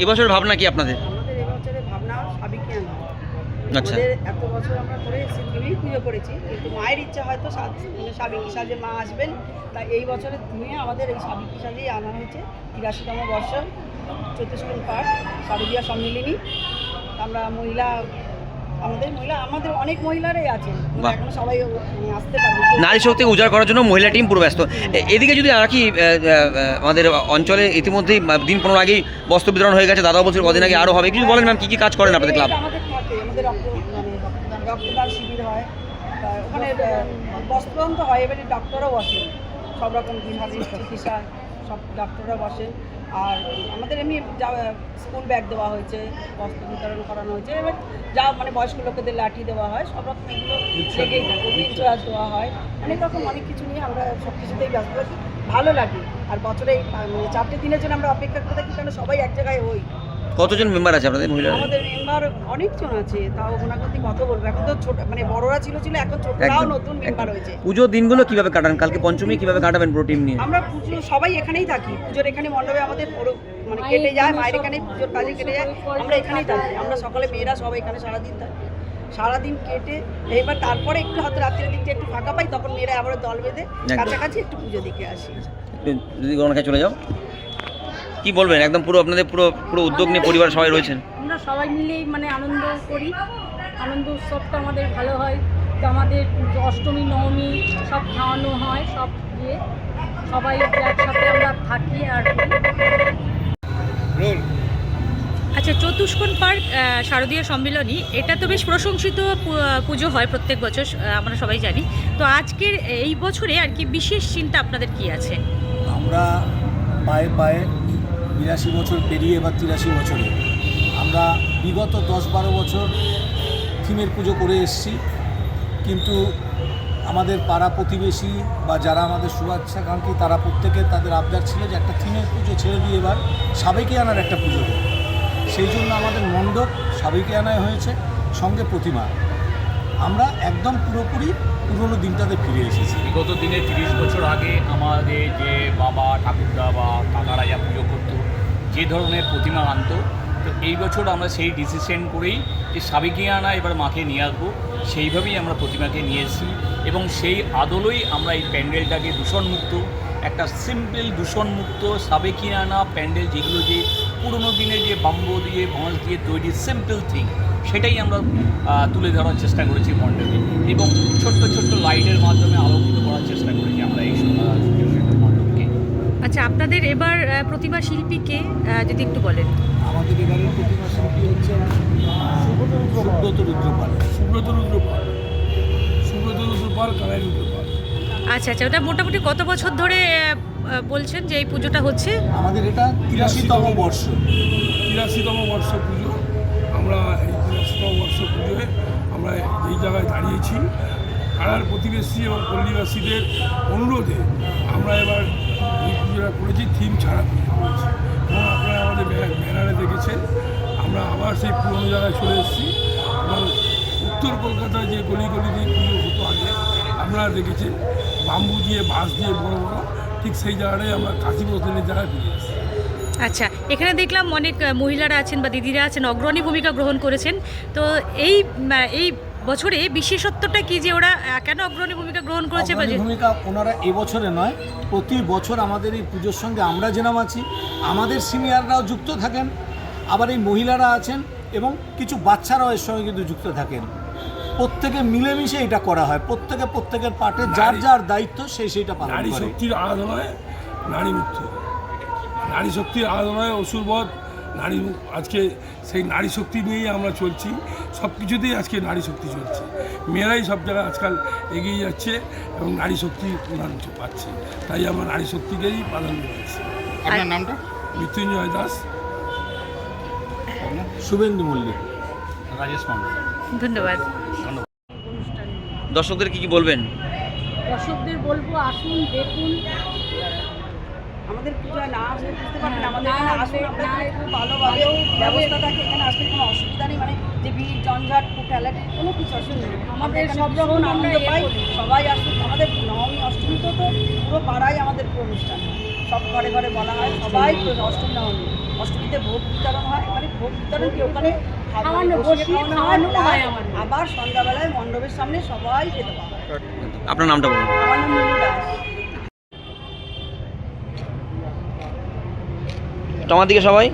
এবছর ভাবনা কি আপনাদের? আচ্ছা। এত বছর আমরা করে এসেছি থিমেই পুজো করেছি কিন্তু মায়ের ইচ্ছা হয়তো সাত- মানে সাবিকি সাজে মা আসবেন। তাই এই আমাদের এই সাবিকি সাজেই আনা হয়েছে। তিরাশিতম বর্ষ চতুষ্কোণ শারদীয়া সম্মিলিনী। আমরা মহিলা আমাদের মহিলা আমাদের অনেক মহিলারাই আছে এখন সবাই আসতে পারবে নারী শক্তি উজাড় করার জন্য মহিলা টিম পুরো ব্যস্ত। এদিকে যদি আর কি আমাদের অঞ্চলে ইতিমধ্যেই দিন পনেরো আগেই বস্ত্র বিতরণ হয়ে গেছে দাদা বলছিল কদিন আগে আরও হবে। কিছু বলেন ম্যাম কী কী কাজ করেন আপনাদের ক্লাব আমাদের আমাদের মানে রক্তদান রক্তদান শিবির হয়। ওখানে বস্ত্রদান তো হয় এবারে ডক্টরও বসেন। সব রকম চিকিৎসা সব ডক্টররা বসেন। আর আমাদের এমনি যা স্কুল ব্যাগ দেওয়া হয়েছে বস্ত্র বিতরণ করানো হয়েছে এবার যা মানে বয়স্ক লোকেদের লাঠি দেওয়া হয় সব রকম এগুলো লেগেই থাকে ইন্সুরেন্স দেওয়া হয়। অনেক রকম অনেক কিছু নিয়ে আমরা সব কিছুতেই ব্যস্ত আছি। ভালো লাগে। আর বছরে এই মানে চারটে দিনের জন্য আমরা অপেক্ষা করে থাকি কারণ সবাই এক জায়গায় হই কতজন মেম্বার আছে আপনাদের মহিলারা? আমাদের মেম্বার অনেকজন আছে তাও ওনাকে কত বলব এখন তো ছোট মানে বড়রা ছিল ছিল এখন ছোটরাও নতুন মেম্বার হয়েছে। পুজোর দিনগুলো কীভাবে কাটান? কালকে পঞ্চমী কীভাবে কাটাবেন পুরো টিম নিয়ে? আমরা পুজো সবাই এখানেই থাকি। পুজোর এখানে মণ্ডপে আমাদের পুরো মানে কেটে যায় মায়ের এখানে পুজোর কাজে কেটে যায়। আমরা এখানেই থাকি। আমরা সকালে মেয়েরা সবাই এখানে সারাদিন থাকি। সারাদিন কেটে এবার তারপরে একটু হয়তো রাত্রের দিকটা একটু ফাঁকা পাই তখন মেয়েরা আবার দল বেঁধে কাছাকাছি একটু পুজো দিকে আসি। যদি গণনায় চলে যাও। কি বলবেন? একদম পুরো আপনাদের পুরো পুরো উদ্যোগ নিয়ে পরিবার সবাই রয়েছেন। আমরা সবাই মিলেই মানে আনন্দ করি। আনন্দ উৎসবটা আমাদের ভালো হয়। তো আমাদের অষ্টমী নবমী সব খাওয়ানো হয় সব দিয়ে সবাই একসাথে আমরা থাকি আর আচ্ছা চতুষ্কোণ পার্ক শারদীয় সম্মিলনী এটা তো বেশ প্রশংসিত পু- পুজো হয় প্রত্যেক বছর আমরা সবাই জানি। তো আজকের এই বছরে আর কি বিশেষ চিন্তা আপনাদের কি আছে? আমরা পায়ে পায়ে বিরাশি বছর পেরিয়ে এবার তিরাশি বছরে। আমরা বিগত দশ বারো বছর থিমের পুজো করে এসেছি। কিন্তু আমাদের পাড়া প্রতিবেশী বা যারা আমাদের শুভেচ্ছাকাঙ্ক্ষী তারা প্রত্যেকে তাদের আবদার ছিল যে একটা থিমের পুজো ছেড়ে দিয়ে এবার সাবেকি আনার একটা পুজো হোক। সেই জন্য আমাদের মণ্ডপ সাবেকি আনায় হয়েছে, সঙ্গে প্রতিমা। আমরা একদম পুরোপুরি পুরনো দিনটাতে ফিরে এসেছি। বিগত দিনে তিরিশ বছর আগে আমাদের যে বাবা, ঠাকুরদা বা কাকারা যা পুজো করতো যে ধরনের প্রতিমা আনতো, তো এই বছর আমরা সেই ডিসিশন করেই যে সাবেকিয়ানা এবার মাকে নিয়ে আসব, সেইভাবেই আমরা প্রতিমাকে নিয়ে এসেছি এবং সেই আদলেই আমরা এই প্যান্ডেলটাকে দূষণমুক্ত, একটা সিম্পল দূষণমুক্ত সাবেকিয়ানা প্যান্ডেল যেগুলো যে পুরোনো দিনে যে বাম্বু দিয়ে, বাঁশ দিয়ে তৈরি সিম্পল থিং সেটাই আমরা তুলে ধরার চেষ্টা করেছি মণ্ডপে এবং ছোট্ট ছোট্ট লাইটের মাধ্যমে আলোকিত করার চেষ্টা করেছি। আচ্ছা আপনাদের এবার প্রতিমা শিল্পীকে যদি একটু বলেন? আমাদের এবারের প্রতিমা শিল্পী হচ্ছে সুব্রত রুদ্রপাল। সুব্রত রুদ্রপাল। সুব্রত রুদ্রপাল কানাই রুদ্রপাল। আচ্ছা আচ্ছা ওটা মোটামুটি কত বছর ধরে বলছেন যে এই পুজোটা হচ্ছে? আমাদের এটা তিরাশিতম বর্ষ। তিরাশিতম বর্ষ পুজো। আমরা এই তিরাশিতম বর্ষ পুজোয় আমরা এই জায়গায় দাঁড়িয়েছি। পাড়ার প্রতিবেশী এবং পল্লীবাসীদের অনুরোধে আমরা এবার পুজোটা করেছি থিম ছাড়া করেছি। এবং আপনারা আমাদের ব্যানার- দেখেছেন। আমরা আবার সেই পুরনো জায়গায় চলে এসেছি। এবং উত্তর কলকাতায় যে গলি গলি দিয়ে পুজো হতো আগে, আপনারা দেখেছেন। বাম্বু দিয়ে, বাঁশ দিয়ে বড় বড়, ঠিক সেই জায়গাটাই আমরা কাশি বসলের জায়গায় ফিরে এসেছি। আচ্ছা এখানে দেখলাম অনেক মহিলারা আছেন বা দিদিরা আছেন, অগ্রণী ভূমিকা গ্রহণ করেছেন। তো এই এই বছরে বিশেষত্বটা কি যে ওরা কেন অগ্রণী ভূমিকা গ্রহণ করেছে বা যে- ভূমিকা ওনারা এবছরে নয় প্রতি বছর আমাদের এই পুজোর সঙ্গে আমরা যেরাম আছি। আমাদের সিনিয়ররাও যুক্ত থাকেন আবার এই মহিলারা আছেন এবং কিছু বাচ্চারাও এর সঙ্গে কিন্তু যুক্ত থাকেন। প্রত্যেকে মিলেমিশে এটা করা হয় প্রত্যেকে প্রত্যেকের পার্টে যার যার দায়িত্ব সেই সেইটা পালন করে। নারী শক্তির আরাধনায় নারী মুক্তি। নারী শক্তির আরাধনায় অসুরবধ নারী আজকে সেই নারী শক্তি নিয়েই আমরা চলছি। সব কিছুতেই আজকে নারী শক্তি চলছে। মেয়েরাই সব জায়গায় আজকাল এগিয়ে যাচ্ছে এবং নারী শক্তি প্রধান পাচ্ছে। তাই আমরা নারী শক্তিকেই প্রাধান্য দিচ্ছি। আপনার নামটা? মৃত্যুঞ্জয় দাস। শুভেন্দু মল্লিক। রাজেশ মণ্ডল ধন্যবাদ। দর্শকদের কি কি বলবেন? দর্শকদের বলব আসুন দেখুন। আমাদের পুজোয় না আসলে বুঝতে পারবেন আমাদের এখানে আসলে আমরা খুব ভালোভাবে ব্যবস্থা থাকে এখানে আসলে কোনো অসুবিধা নেই। মানে যে ভিড় জঞ্ঝাট ঠেলাটি কোনো কিছু অসুবিধা নেই আমাদের সব রকম আনন্দ ইয়ে পাই সবাই আসুক। আমাদের নবমী অষ্টমী তো তো পুরো পাড়ায় আমাদের পুরো অনুষ্ঠান সব ঘরে ঘরে বলা হয় সবাই অষ্টমী নবমী অষ্টমীতে ভোগ বিতরণ হয় মানে ভোগ বিতরণ কি? ওখানে হয়। আবার সন্ধ্যাবেলায় মণ্ডপের সামনে সবাই খেতে হয় আপনার নামটা বলুন। আমার নাম মিনু দাস তো আমার দিকে সবাই।